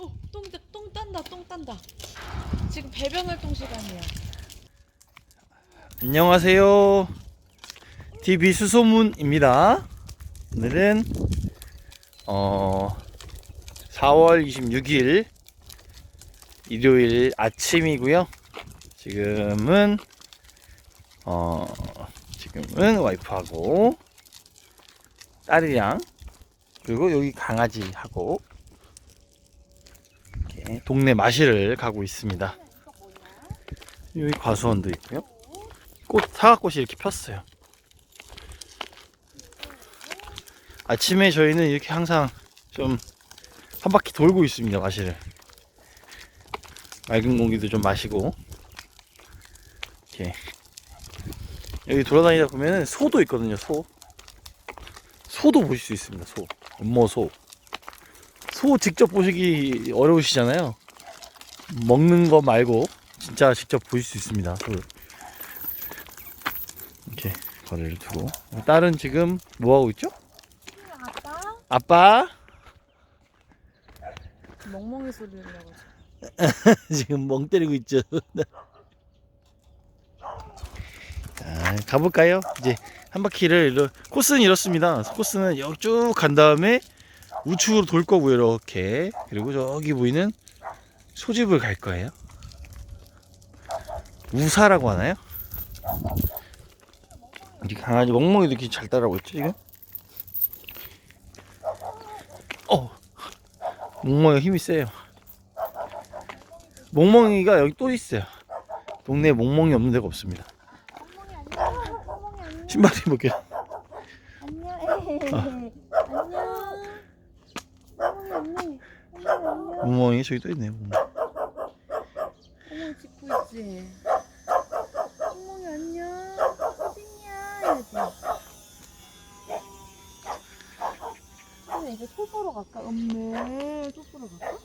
어, 똥, 딴- 똥 딴다, 똥 딴다. 지금 배변 활동 시간이야. 안녕하세요. TV 수소문입니다. 오늘은 어 4월 26일 일요일 아침이고요. 지금은 어 지금은 와이프하고 딸이랑 그리고 여기 강아지하고 동네 마실을 가고 있습니다. 여기 과수원도 있고요. 꽃 사과꽃이 이렇게 폈어요. 아침에 저희는 이렇게 항상 좀 한 바퀴 돌고 있습니다 마실을. 맑은 공기도 좀 마시고 이렇게 여기 돌아다니다 보면은 소도 있거든요 소. 소도 보실 수 있습니다 소. 엄모 소. 소 직접 보시기 어려우시잖아요. 먹는 거 말고 진짜 직접 보실 수 있습니다 소를. 이렇게 거리를 두고 딸은 지금 뭐 하고 있죠? 아빠? 아빠 멍멍이 소리를 내가지고. 지금 멍 때리고 있죠. 자, 가볼까요? 이제 한 바퀴를 코스는 이렇습니다. 코스는 여기 쭉 간 다음에 우측으로 돌 거고요, 이렇게. 그리고 저기 보이는 소집을 갈 거예요. 우사라고 하나요? 이렇게 강아지 멍멍이도 이렇게 잘 따라오고 있죠, 지금? 어, 멍멍이가 힘이 세요. 멍멍이가 여기 또 있어요. 동네에 멍멍이 없는 데가 없습니다. 멍멍이 안녕. 멍멍이 안녕. 신발 입을게요. 안녕. 안녕. 멍멍이 안녕. 멍멍이 멍멍이 저기 또 있네요. 멍멍이. 멍멍이 짖고 있지. 멍멍이 안녕. 찐이야. 이러지. 근데 이제 소 보러 갈까? 음메 소 보러 갈까?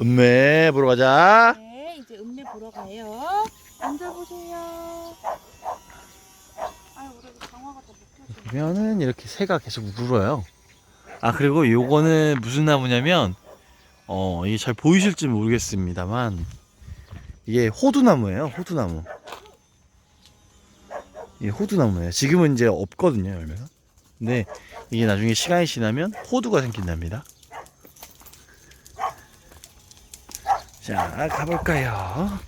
음메 보러 가자. 네, 이제 음메 보러 가요. 앉아보세요. 아유, 우리 강화가 더 못해줘. 보면은 이렇게 새가 계속 울어요. 아 그리고 요거는 무슨 나무냐면 어 이게 잘 보이실지 모르겠습니다만 이게 호두나무예요. 호두나무. 이게 호두나무예요. 지금은 이제 없거든요 열매가. 근데 이게 나중에 시간이 지나면 호두가 생긴답니다. 자 가볼까요?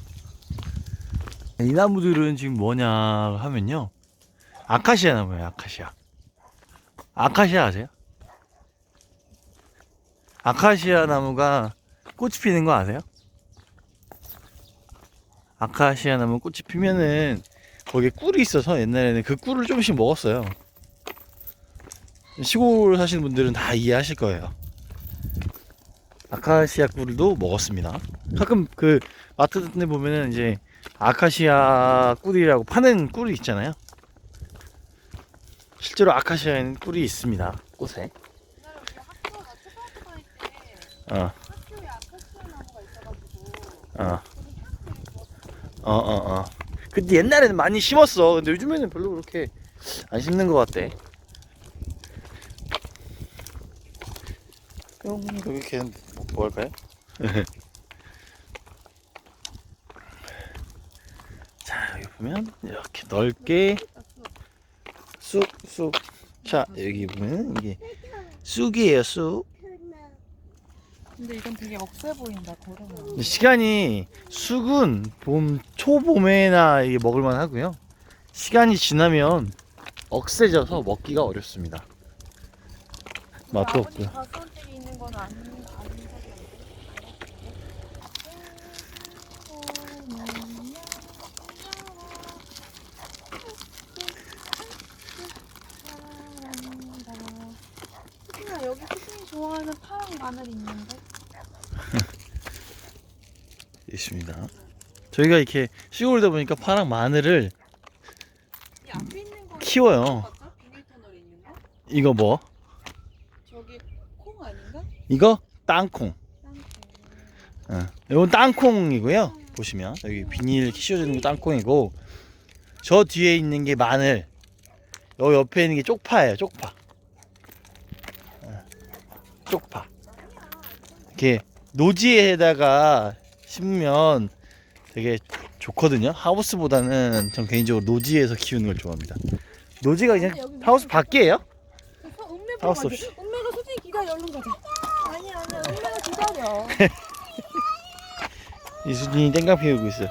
이 나무들은 지금 뭐냐 하면요 아카시아 나무예요 아카시아. 아카시아 아세요? 아카시아 나무가 꽃이 피는 거 아세요? 아카시아 나무 꽃이 피면은 거기에 꿀이 있어서 옛날에는 그 꿀을 조금씩 먹었어요. 시골 사시는 분들은 다 이해하실 거예요. 아카시아 꿀도 먹었습니다. 가끔 그 마트 같은 데 보면은 이제 아카시아 꿀이라고 파는 꿀이 있잖아요. 실제로 아카시아에는 꿀이 있습니다. 꽃에 우리 학교가 초등학교 다닐 때 어, 학교에 아카시아 나무가 있어가지고 어. 어, 어, 어. 근데 옛날에는 많이 심었어. 근데 요즘에는 별로 그렇게 안 심는 것 같대. 뿅, 이렇게 뭐 할까요? 자, 여기 보면 이렇게 넓게 쑥, 쑥. 자, 여기 보면 이게 쑥이에요, 쑥. 근데 이건 되게 억세 보인다 걸으면 시간이 쑥은 봄 초봄에나 이게 먹을만 하고요. 시간이 지나면 억세져서 먹기가 어렵습니다. 맛도 없고요. 가수원집이 있는 건 아닌 아닌 소리야 여기 수진이 좋아하는 파란 마늘 있는데 있습니다. 저희가 이렇게 시골이다 보니까 파랑 마늘을 이 앞에 있는 거 키워요. 터널에 있는 거? 이거 뭐? 저기 콩 아닌가? 이거 땅콩. 땅콩 어. 이건 땅콩이고요. 보시면 여기 비닐 있는 게 땅콩이고 저 뒤에 있는 게 마늘. 여 옆에 있는 게 쪽파예요. 쪽파. 어. 쪽파. 이렇게 노지에다가 심으면 되게 좋거든요. 하우스보다는 전 개인적으로 노지에서 키우는 걸 좋아합니다. 노지가 그냥 하우스 밖이에요? 하우스 보러 없이. 은매가 솔직히 기다려 얼른 가자. 아니야 아니야 은매가 기다려. 이수진이 땡깡 피우고 있어요.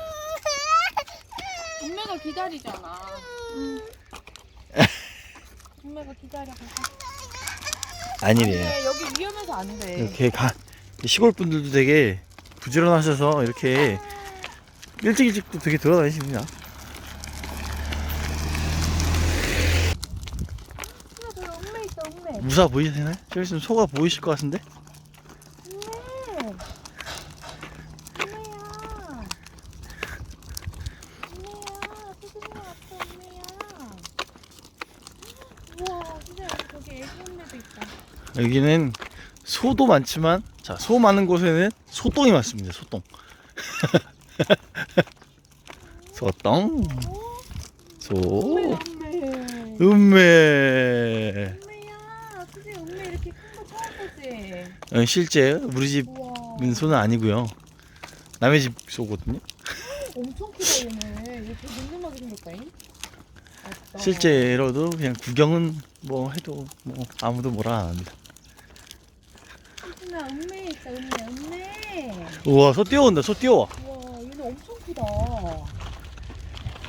은매가 기다리잖아. 은매가 기다려. 아니래요. 네, 여기 위험해서 안 돼. 이렇게 가 시골 분들도 되게 부지런하셔서 이렇게 일찍 일찍도 되게 돌아다니십니다. 무사 보이시나요? 저기 있으면 소가 보이실 것 같은데? 수진이. 우와 저기 애기 있다. 여기는 소도 많지만 자 소 많은 곳에는 소똥이 많습니다. 소똥. 소똥. 소. 음메. 은매야. 수진 은매 이렇게 큰 거 처음 보지. 어, 실제 우리 집 우와. 소는 아니고요. 남의 집 소거든요. 엄청 크다 얘네. 얘 되게 눈눈하게 생겼다잉. 맞다. 실제로도 그냥 구경은 뭐 해도 뭐 아무도 뭐라 안 합니다. 수진아 은매 있다 은매 은매. 우와 소 뛰어온다. 소 뛰어와. 우와 얘네 엄청 크다.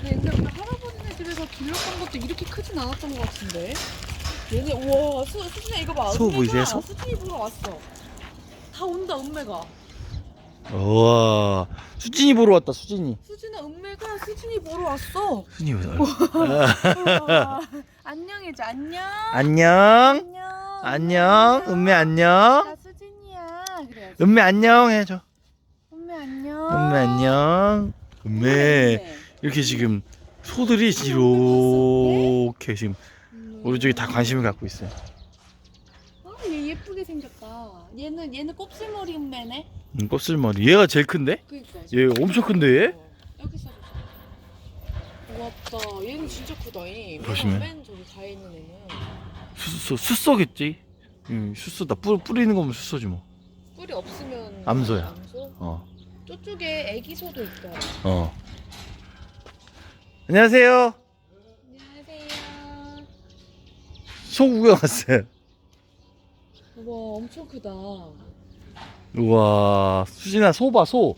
근데 옛날에 우리 할아버지네 집에서 길렀던 것도 이렇게 크진 않았던 것 같은데. 얘네 우와 수, 수진아 이거 봐. 소 은매가 보이세요, 소? 수진이 보러 왔어. 다 온다 은매가. 우와 수진이 보러 왔다. 수진이. 수진아 은매가 수진이 보러 왔어. 수진이 보러. 우와. 안녕해줘 안녕. 안녕. 안녕. 은매 안녕. 그래야지. 은매 안녕 해줘. 은매 안녕. 은매 안녕. 은매 이렇게 지금 소들이 이렇게 지금 우리 쪽에 다 관심을 갖고 있어요. 아, 얘 예쁘게 생겼다. 얘는 얘는 곱슬머리 은매네. 음, 곱슬머리. 얘가 제일 큰데? 그니까. 얘 엄청 큰데 얘? 여기 있어. 고맙다. 얘는 진짜 크다. 이. 보시면. 맨 저기 가에 있는 애는. 수소 수소겠지. 음, 수소다. 뿌, 뿌리는 거면 수소지 뭐. 뿔이 없으면 암소야. 암소? 어. 저쪽에 애기 소도 있다. 어. 안녕하세요. 안녕하세요. 소 구경 왔어요. 우와 엄청 크다. 우와, 수진아 소 봐, 소.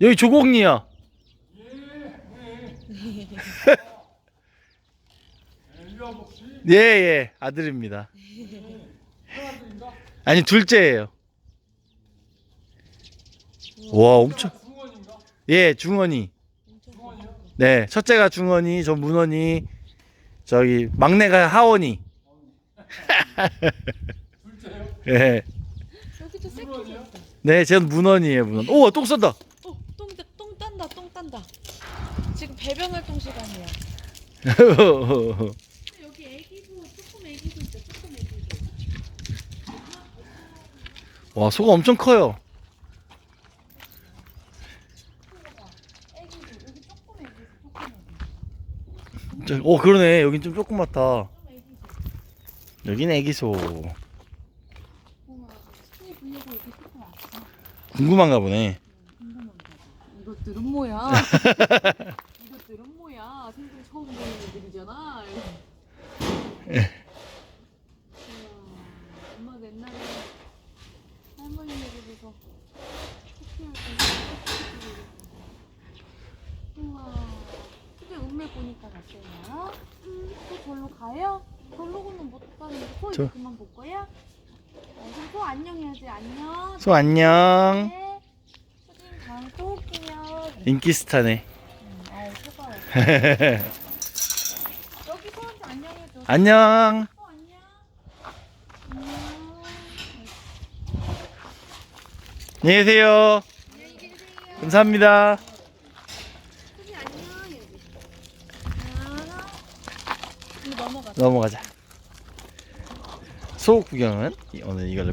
여기 조공이야. 예, 예, 아들입니다. 아니, 둘째예요. 와, 엄청. 예, 중원이. 네, 첫째가 중원이, 저 문원이, 저기 막내가 하원이. 예. 여기도 새끼. 네, 전 문원이에요, 문원. 오, 똥 싼다. 어, 똥, 똥 딴다, 똥 딴다. 지금 배변 활동 시간이야. 여기 애기도 조금 애기도 있어, 조금 애기도. 와, 소가 엄청 커요. 저, 오, 그러네. 여긴 좀 조그맣다. 여긴 애기소. 궁금한가 보네. 이것들은 뭐야? 이것들은 뭐야? 생전 처음 보는 애들이잖아. 우와, 엄마가 옛날에 할머니네 집에서 토끼를 보고 우와, 근데 은매 보니까 갔어요. 음, 또 절로 가요? 절로는 못 가는데 소 이제 저- 그만 볼 거야? 어, 그럼 소 안녕 해야지 안녕. 소 안녕. 네. 수진 다음에 또 올게요. 인기 스타네. 음, 아우 소가 여기 소한테 안녕 해줘. 안녕. 소 안녕. 안녕. 안녕히 계세요. 안녕히 계세요. 감사합니다. 수진 안녕. 여기. 안녕. 이거 넘어가. 넘어가자. 소 구경은 오늘 이걸로